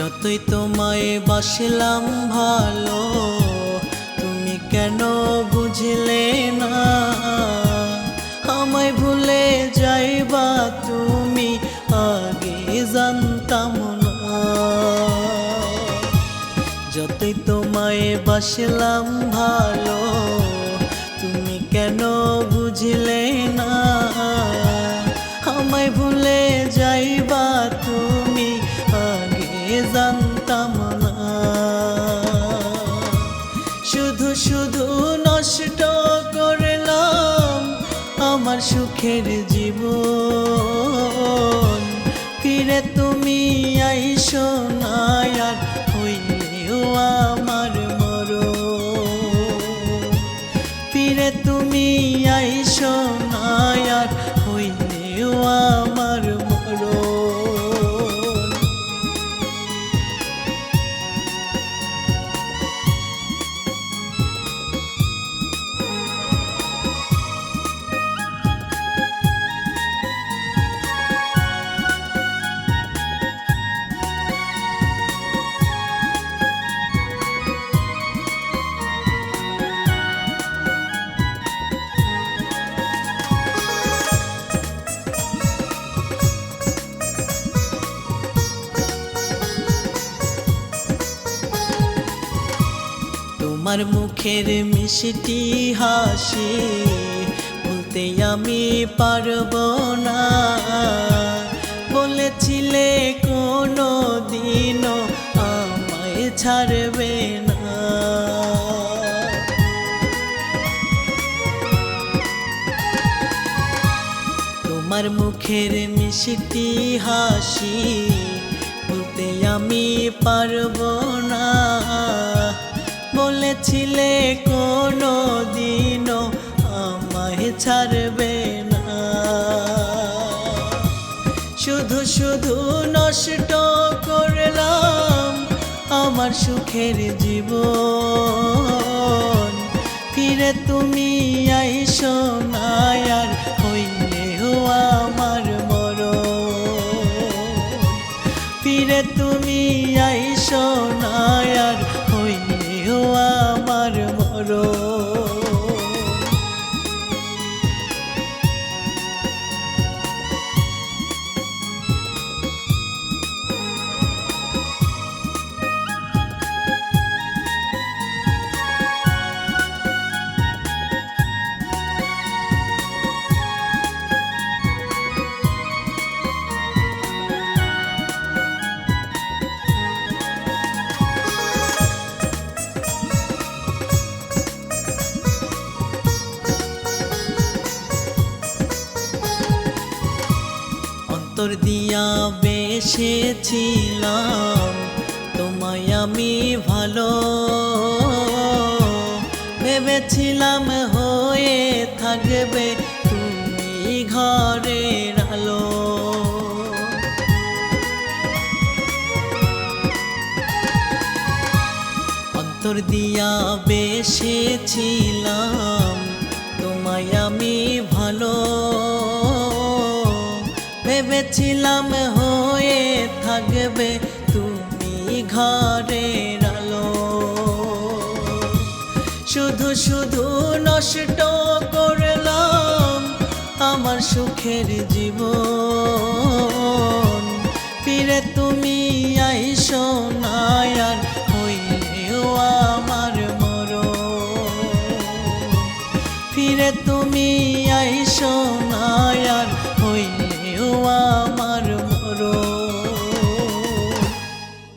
যতই তোমায় বাসলাম ভালো, তুমি কেন বুঝলে না? আমায় ভুলে যাইবা তুমি, আগে জানতাম না। যতই তোমায় বাসলাম ভালো জানতাম শুধু শুধু নষ্ট করলাম আমার সুখের জীবন। ফিরে তুমি আইসো না, আর হইলেও আমার তোমার মুখের মিষ্টি হাসি বলতে আমি পারব না। বলেছিলে কোনো দিনও আমায় ছাড়বে না। তোমার মুখের মিষ্টি হাসি বলতে আমি পারব না। বলেছিলে কোনো দিনও আমায় ছাড়বে না। শুধু শুধু নষ্ট করলাম আমার সুখের জীবন। ফিরে তুমি আইসো না আর হইলেও আমার মরণ। ফিরে তুমি আইসো না আর হইলেও অন্তর দিয়া বেসেছিলাম। তোমায় আমি ভালো ভেবেছিলাম হয়ে থাকবে তুমি ঘরের আলো। অন্তর দিয়া বেসেছিলাম, তোমায় আমি ভালো ভেবেছিলাম হয়ে থাকবে তুমি ঘরের আলো। শুধু শুধু নষ্ট করলাম আমার সুখের জীবন। ফিরে তুমি আইসো না আর হইলেও আমার মরণ। ফিরে তুমি আইসো না আর হইলেও আমার